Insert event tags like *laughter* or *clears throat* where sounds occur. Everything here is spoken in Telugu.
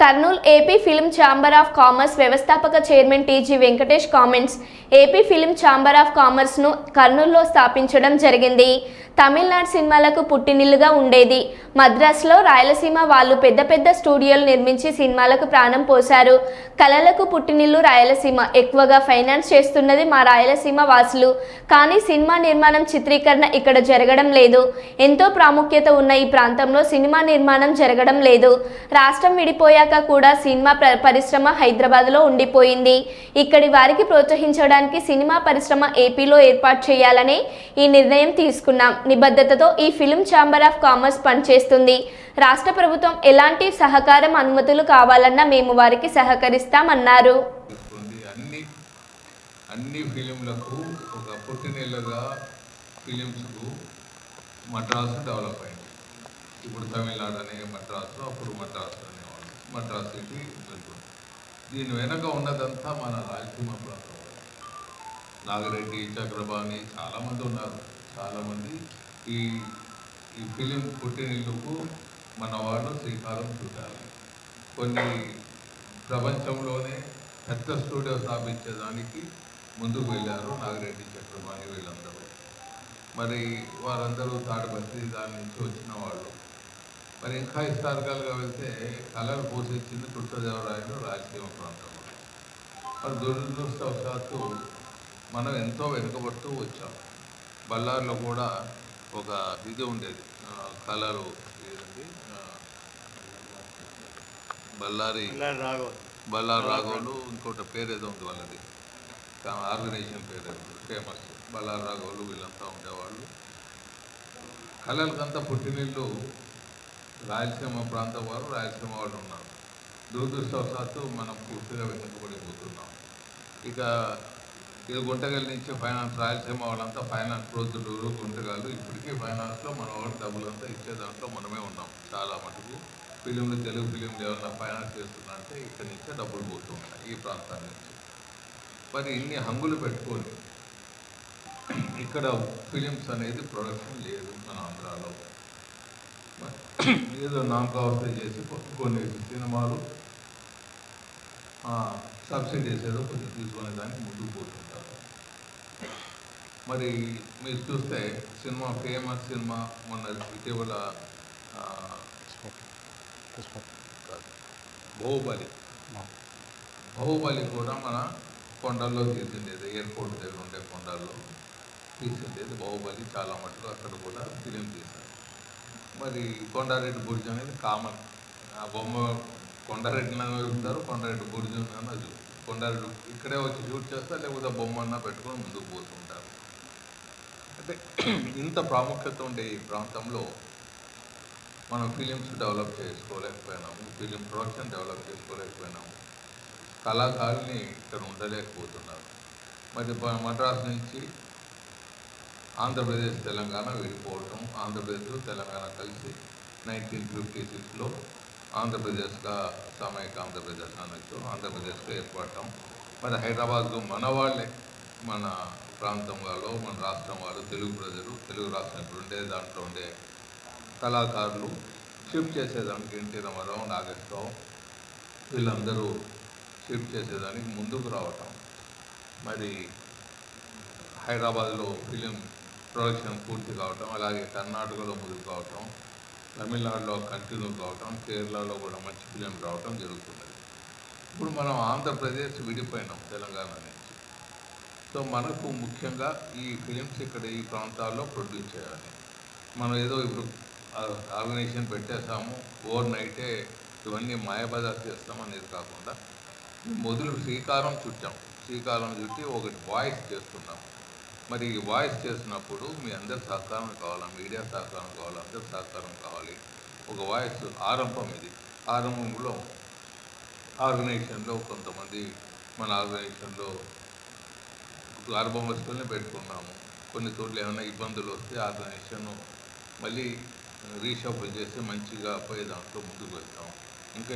Kurnool AP film chamber of commerce వ్యవస్థాపక chairman TG Venkatesh comments. AP film chamber of కామర్స్ను కర్నూలులో స్థాపించడం జరిగింది. తమిళనాడు సినిమాలకు పుట్టినిల్లుగా ఉండేది. మద్రాసులో రాయలసీమ వాళ్ళు పెద్ద పెద్ద స్టూడియోలు నిర్మించి సినిమాలకు ప్రాణం పోశారు. కళలకు పుట్టినిల్లు రాయలసీమ. ఎక్కువగా ఫైనాన్స్ చేస్తున్నది మా రాయలసీమ వాసులు. కానీ సినిమా నిర్మాణం చిత్రీకరణ ఇక్కడ జరగడం లేదు. ఎంతో ప్రాముఖ్యత ఉన్న ఈ ప్రాంతంలో సినిమా నిర్మాణం జరగడం లేదు. రాష్ట్రం విడిపోయాక కూడా సినిమా పరిశ్రమ హైదరాబాద్లో ఉండిపోయింది. ఇక్కడి వారికి ప్రోత్సహించడానికి సినిమా పరిశ్రమ ఏపీలో ఏర్పాటు చేయాలని ఈ నిర్ణయం తీసుకున్నాం. నిబద్ధతతో ఈ ఫిల్మ్ ఛాంబర్ ఆఫ్ కామర్స్ పనిచేస్తుంది. రాష్ట్ర ప్రభుత్వం ఎలాంటి సహకారం అనుమతులు కావాలన్నా మేము వారికి సహకరిస్తామన్నారు. అన్ని ఫిలింలకు ఒక పుట్టినెల్లుగా ఫిలిమ్స్కు మద్రాసు డెవలప్ అయింది. ఇప్పుడు తమిళనాడు అనే మద్రాసు అప్పుడు మద్రాసు మద్రాసు సిటీ వెళ్తుంది దీని వెనక ఉన్నదంతా మన రాయలసీమ ప్రాంతం. నాగిరెడ్డి చక్రపాణి చాలామంది ఉన్నారు. చాలామంది ఈ ఈ ఫిలిం పుట్టినిల్లుకు మన వాళ్ళు శ్రీకారం చూడాలి కొన్ని ప్రపంచంలోనే పెద్ద స్టూడియో స్థాపించేదానికి ముందుకు వెళ్ళారు నాగిరెడ్డి చక్రపాణి వీళ్ళందరూ. మరి వారందరూ తాడిపత్రి దాని నుంచి వచ్చిన వాళ్ళు. మరి ఇంకా హిస్టారికల్గా వెళ్తే కలర్ పోషించింది కృష్ణదేవరాయలు రాయలసీమ ప్రాంతంలో మరి దురదృష్టవశాత్తు మనం ఎంతో వెనుకబడుతూ వచ్చాం. బళ్ళారిలో కూడా ఒక ఇది ఉండేది. కలరు బళ్ళారి బళ్ళారి రాఘవులు ఇంకోటి పేరు ఏదో ఉంది వాళ్ళది. ఆర్గనైజేషన్ పేరు ఫేమస్. బళ్ళారి రాఘవులు వీళ్ళంతా ఉండేవాళ్ళు. కళలకంతా పుట్టినిల్లు రాయలసీమ ప్రాంతం వారు రాయలసీమ వాళ్ళు ఉన్నారు. దురదృష్టవశాత్తు మనం పూర్తిగా వెనుకబడిపోతున్నాం. ఇక ఇది గుంటగల్ నుంచి ఫైనాన్స్ రాయలసీమ వాళ్ళంతా ఫైనాన్స్ రోజులు గుంటగాలు ఇప్పటికీ ఫైనాన్స్లో మన వాళ్ళు డబ్బులంతా ఇచ్చే దాంట్లో మనమే ఉన్నాం. చాలా మటుకు ఫిలింలు తెలుగు ఫిలింలు ఏమైనా ఫైనాన్స్ చేస్తున్నారంటే ఇక్కడి నుంచే డబ్బులు పోతున్నాయి ఈ ప్రాంతాల నుంచి. మరి ఇన్ని హంగులు పెట్టుకొని ఇక్కడ ఫిలిమ్స్ అనేది ప్రొడక్షన్ లేదు మన ఆంధ్రాలో. *coughs* ఏదో నామకావస్థ చేసి కొన్ని సినిమాలు సబ్సిడీస్ ఏదో కొంచెం తీసుకునే దానికి ముందుకు పోతుంటారు. మరి మీరు చూస్తే సినిమా ఫేమస్ సినిమా మొన్న ఇటీవల బాహుబలి. బాహుబలి కూడా మన కొండల్లో తీసిండేది ఎయిర్పోర్ట్ దగ్గర ఉండే కొండల్లో తీసిండేది బాహుబలి చాలా మటుకు అక్కడ కూడా ఫిలిం తీశారు. మరి కొండారెడ్డి బుర్జ్ అనేది కామన్. ఆ బొమ్మ కొండారెడ్డిని వెళ్తారు కొండారెడ్డి బుర్జ్ అన్నది కొండారెడ్డి ఇక్కడే వచ్చి షూట్ చేస్తారు లేకపోతే బొమ్మ అన్న పెట్టుకొని ముందుకు పోతుంటారు. అంటే *clears throat* ఇంత ప్రాముఖ్యత ఉండే ఈ ప్రాంతంలో మనం ఫిలిమ్స్ డెవలప్ చేసుకోలేకపోయినాము ఫిలిం ప్రొడక్షన్ డెవలప్ చేసుకోలేకపోయినాము. కళాకారుల్ని ఇక్కడ ఉండలేకపోతున్నారు. మరి మద్రాసు నుంచి ఆంధ్రప్రదేశ్ తెలంగాణ విడిపోవటం ఆంధ్రప్రదేశ్ తెలంగాణ కలిసి నైన్టీన్ ఫిఫ్టీ సిక్స్లో ఆంధ్రప్రదేశ్గా సామూహిక ఆంధ్రప్రదేశ్ అనొచ్చు ఆంధ్రప్రదేశ్గా ఏర్పడటం. మరి హైదరాబాద్కు మన వాళ్ళే. మన ప్రాంతం వాళ్ళు మన రాష్ట్రం వాళ్ళు తెలుగు ప్రజలు తెలుగు రాష్ట్రం ఇప్పుడు ఉండే దాంట్లో ఉండే కళాకారులు షిఫ్ట్ చేసేదానికి ఎన్టీ రామారావు నాగేశ్వరరావు వీళ్ళందరూ షిఫ్ట్ చేసేదానికి ముందుకు రావటం. మరి హైదరాబాద్లో ఫిలిం ప్రొడక్షన్ పూర్తి కావటం అలాగే కర్ణాటకలో మొదలు కావటం తమిళనాడులో కంటిన్యూ కావటం కేరళలో కూడా మంచి ఫిలిం రావటం జరుగుతున్నది. ఇప్పుడు మనం ఆంధ్రప్రదేశ్ విడిపోయినాం తెలంగాణ నుంచి. సో మనకు ముఖ్యంగా ఈ ఫిలిమ్స్ ఇక్కడ ఈ ప్రాంతాల్లో ప్రొడ్యూస్ చేయాలి మనం ఏదో ఇప్పుడు ఆర్గనైజేషన్ పెట్టేసాము ఓవర్ నైటే ఇవన్నీ మాయబజార్ చేస్తాం అనేది కాకుండా మొదలు శ్రీకారం చుట్టాం. శ్రీకారం చుట్టి ఒకటి వాయిస్ చేస్తున్నాము మరి ఈ వాయిస్ చేసినప్పుడు మీ అందరి సహకారం కావాలి? మీడియా సహకారం కావాలి? అందరి సహకారం కావాలి. ఒక వాయిస్ ఆరంభం ఇది. ఆరంభంలో ఆర్గనైజేషన్లో కొంతమంది మన ఆర్గనైజేషన్లో ఆల్బమ్ వస్తువుల్ని పెట్టుకున్నాము కొన్ని చోట్ల ఏమైనా ఇబ్బందులు వస్తే ఆర్గనైజేషన్ మళ్ళీ రీషఫుల్ చేసి మంచిగా పోయే దాంట్లో ముందుకు వెళ్తాం ఇంకా